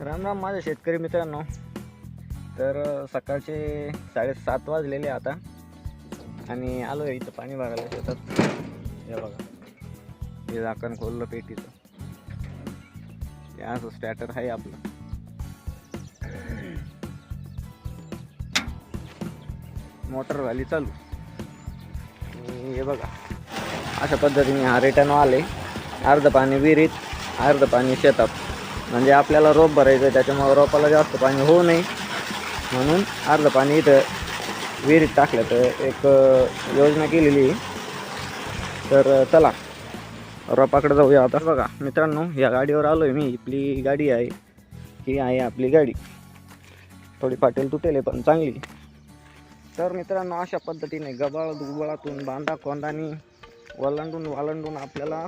राम राम माझ्या शेतकरी मित्रांनो. तर सकाळचे साडेसात वाजलेले आता. आणि आलो आहे इथं पाणी भरायला शेतात. हे बघा. हे झाकण खोललं पेटीचं. हे असं स्टॅटर आहे आपलं. मोटर झाली चालू. आणि हे बघा. अशा पद्धतीने हा रिटर्न आले अर्ध पाणी विहिरीत अर्ध पाणी शेतात. म्हणजे आपल्याला रोप भरायचं आहे त्याच्यामुळं रोपाला जास्त पाणी होऊ नये. म्हणून अर्धं पाणी इथं विहिरीत टाकलं तर एक योजना केलेली तर चला रोपाकडे जाऊया आता. बघा मित्रांनो या गाडीवर आलो आहे मी. आपली गाडी आहे ही आहे आपली गाडी. थोडी फाटेल तुटेल आहे पण चांगली. तर मित्रांनो अशा पद्धतीने गबाळ दुबळातून बांधा कोंडानी वालंडून वालंडून आपल्याला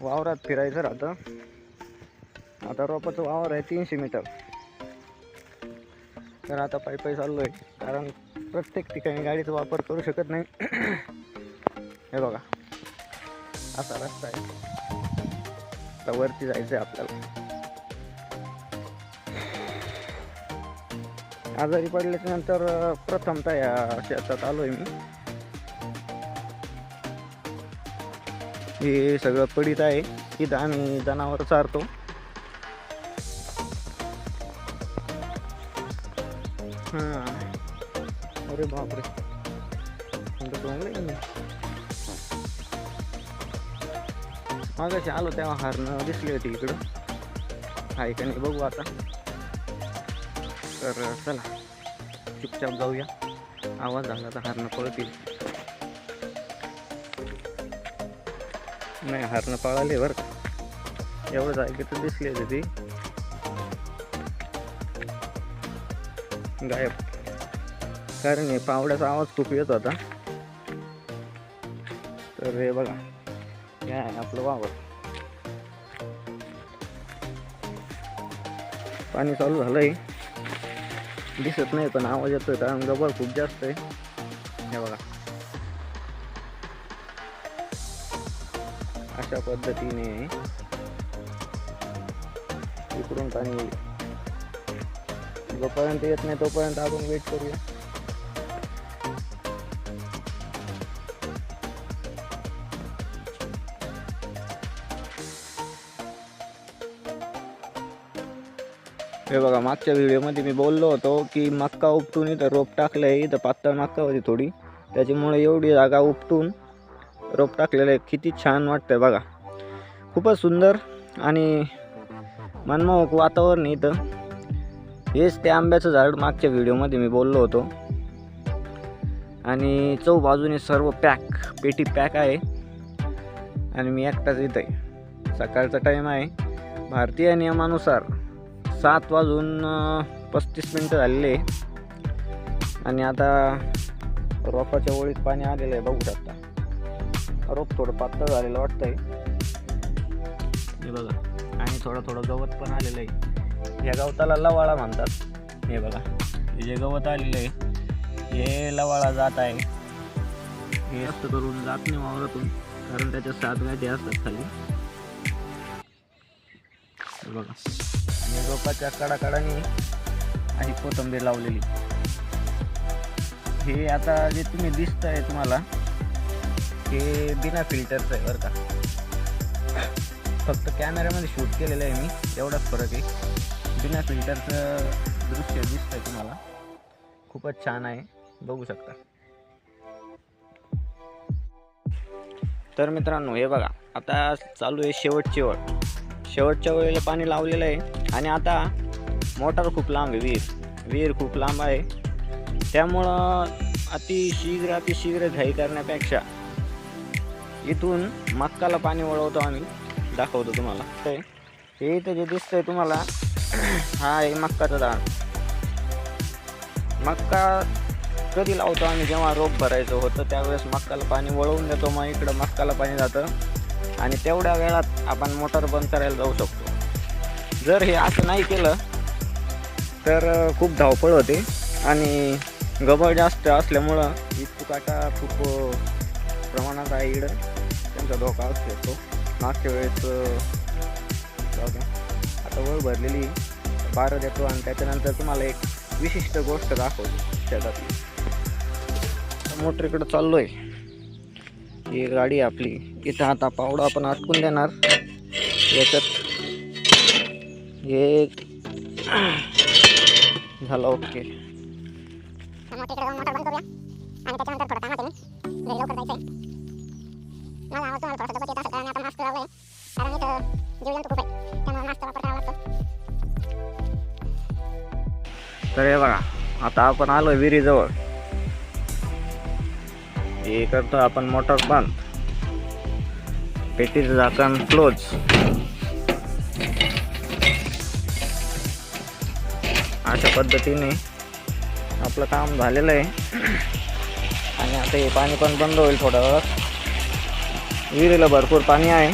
वावरात फिरायचं राहतं. आता रोपाचं वावर आहे तीनशे मीटर. तर आता पायी पायी चाललो आहे कारण प्रत्येक ठिकाणी गाडीचा वापर करू शकत नाही. हे बघा असा रस्ता आहे. आता वरती जायचं आहे आपल्याला. आजारी पडल्याच्या नंतर प्रथमतः या शेतात आलो आहे मी. हे सगळं पडीत आहे. इथं आम्ही जनावर चारतो. हां. अरे बापरे. कोणतं डोंगर आहे मागाशी आलो तेव्हा हारणं दिसली होती इकडं. आहे का नाही बघू आता. तर चला. चुपचाप जाऊया. आवाज झाला तर हारणं पळतील. नाही हारणं पळाले बरं का? एवढं जागे तर दिसली होती ती. गायब. कारण हे पावड्याचा आवाज खूप येत होता. तर हे बघा हे आहे आपलं वावर. पाणी चालू झालंय. दिसत नाही पण आवाज येतोय कारण गबर खूप जास्त आहे. हे बघा. अशा पद्धतीने इकडून पाणी जोपर्यंत येत नाही तोपर्यंत आपण वेट करूया. हे बघा मागच्या व्हिडिओमध्ये मी बोललो होतो की मक्का उपटून इथं रोप टाकलं आहे इथं पातळ मक्का होती थोडी. त्याच्यामुळे एवढी जागा उपटून रोप टाकलेलं आहे. किती छान वाटतंय बघा. खूपच सुंदर आणि मनमोहक वातावरण इथं. हेच ते आंब्याचं झाड मागच्या व्हिडिओमध्ये मी बोललो होतो. आणि चौ बाजूने सर्व पॅक पेटी पॅक आहे. आणि मी एकटाच येत आहे. सकाळचा टाईम आहे. भारतीय नियमानुसार सात वाजून पस्तीस मिनटं झालेले आहे आणि आता रोपाच्या ओळीत पाणी आलेलं आहे. बघू शकता. रोप थोडं पातळ झालेलं वाटतंय. हे बघा. आणि थोडं थोडं गवत पण आलेलं आहे. या गवताला लवाळा म्हणतात. हे बघा. हे जे गवत आलेलं आहे हे लवाळा जात आहे. हे जास्त करून जात नाही वावरातून कारण त्याच्या सात गाठी असतात खाली. बघा. आणि रोपाच्या कडाकडाने अशी कोथंबीर लावलेली. हे आता जे तुम्ही दिसत आहे तुम्हाला हे बिना फिल्टरचं आहे बरं का. फक्त कॅमेऱ्यामध्ये शूट केलेलं आहे मी एवढाच फरक आहे. बिना फिल्टरचं दृश्य दिसतंय तुम्हाला. खूपच छान आहे. बघू शकता. तर मित्रांनो हे बघा. आता चालू आहे शेवटची ओळ. शेवटच्या वेळेला पाणी लावलेलं आहे आणि आता मोटार खूप लांब आहे विहीर. विहीर खूप लांब आहे. त्यामुळं अतिशीघ्र अतिशीघ्र घाई करण्यापेक्षा इथून मक्काला पाणी वळवतो आम्ही. दाखवतो तुम्हाला. ते हे इथं जे दिसतंय तुम्हाला हा एक मक्काचा दान मक्का कधी लावतो आम्ही? जेव्हा रोप भरायचं होतं त्यावेळेस मक्काला पाणी वळवून देतो. मग इकडं मक्काला पाणी जातं. आणि तेवढ्या वेळात आपण मोटर बंद करायला जाऊ शकतो. जर हे असं नाही केलं तर खूप धावपळ होते. आणि गबळ जास्त असल्यामुळं इतकू काटा खूप प्रमाणात आहे इकडं. त्यांचा धोका असतो. मागच्या वेळेस भरलेली बारं देतो आणि त्याच्यानंतर तुम्हाला एक विशिष्ट गोष्ट दाखवतो शेतातली. मोटरीकडं चाललोय. ही गाडी आपली. इथं आता पावडा आपण अटकून देणार. याच्यात हे झालं ओके. मग तिकडे मला आवाज तुम्हाला थोडंसं डबल येत असेल कारण आता मास्क आहे कारण इथं जीवजंतू खूप आहे त्यामुळे मास्कचा वापर करावा लागतो. तर हे बघा आता आपण आलोय विहिरीजवळ. हे करतो आपण मोटर बंद. पेटीचं झाकण क्लोज. अशा पद्धतीने आपलं काम झालेलं आहे. आणि आता हे पाणी पण बंद होईल थोड्या वेळात विहिरीला भरपूर पाणी आहे.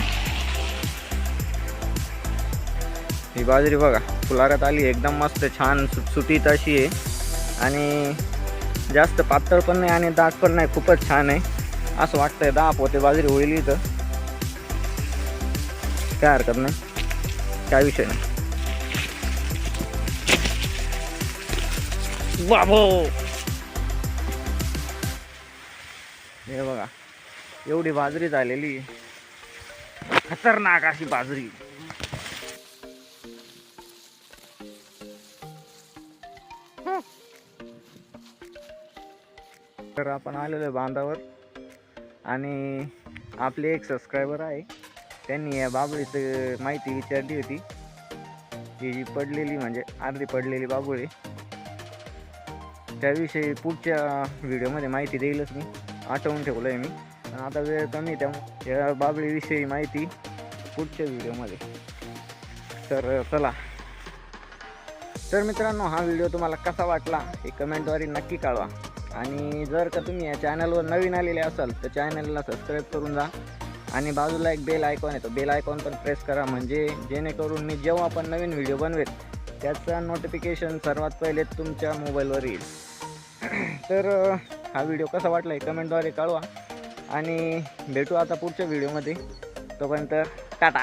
ही बाजरी बघा. फुलाऱ्यात आली. एकदम मस्त छान सुटसुटीत अशी आहे. आणि जास्त पातळ पण नाही आणि दाट पण नाही खूपच छान आहे. असं वाटतंय दहा पोते बाजरी होईल इथं. काय हरकत नाही. काय विषय नाही. बाबो! हे बघा एवढी बाजरी झालेली खतरनाक अशी बाजरी. तर आपण आलेलो आहे बांधावर. आणि आपले एक सबस्क्रायबर आहे. त्यांनी या बाबळीचं माहिती विचारली होती. ही जी पडलेली म्हणजे अर्धी पडलेली बाबुळी. त्याविषयी पुढच्या व्हिडिओमध्ये माहिती देईलच मी. आठवून ठेवलं आहे मी. पण आता वेळ कमी आहे त्यामुळे या बाबळीविषयी माहिती पुढच्या व्हिडिओमध्ये. तर चला. तर मित्रांनो हा व्हिडिओ तुम्हाला कसा वाटला हे कमेंटद्वारे नक्की कळवा. आणि जर का तुम्ही या चॅनलवर नवीन आलेले असाल तर चॅनलला सबस्क्राईब करून जा. आणि बाजूला एक बेल आयकॉन येतो बेल आयकॉन पण प्रेस करा. म्हणजे जेणेकरून मी जेव्हा आपण नवीन व्हिडिओ बनवेल त्याचं नोटिफिकेशन सर्वात पहिले तुमच्या मोबाईलवर येईल. तर हा व्हिडिओ कसा वाटला आहे कमेंटद्वारे कळवा. आणि भेटू आता पुढच्या व्हिडिओमध्ये तोपर्यंत टाटा!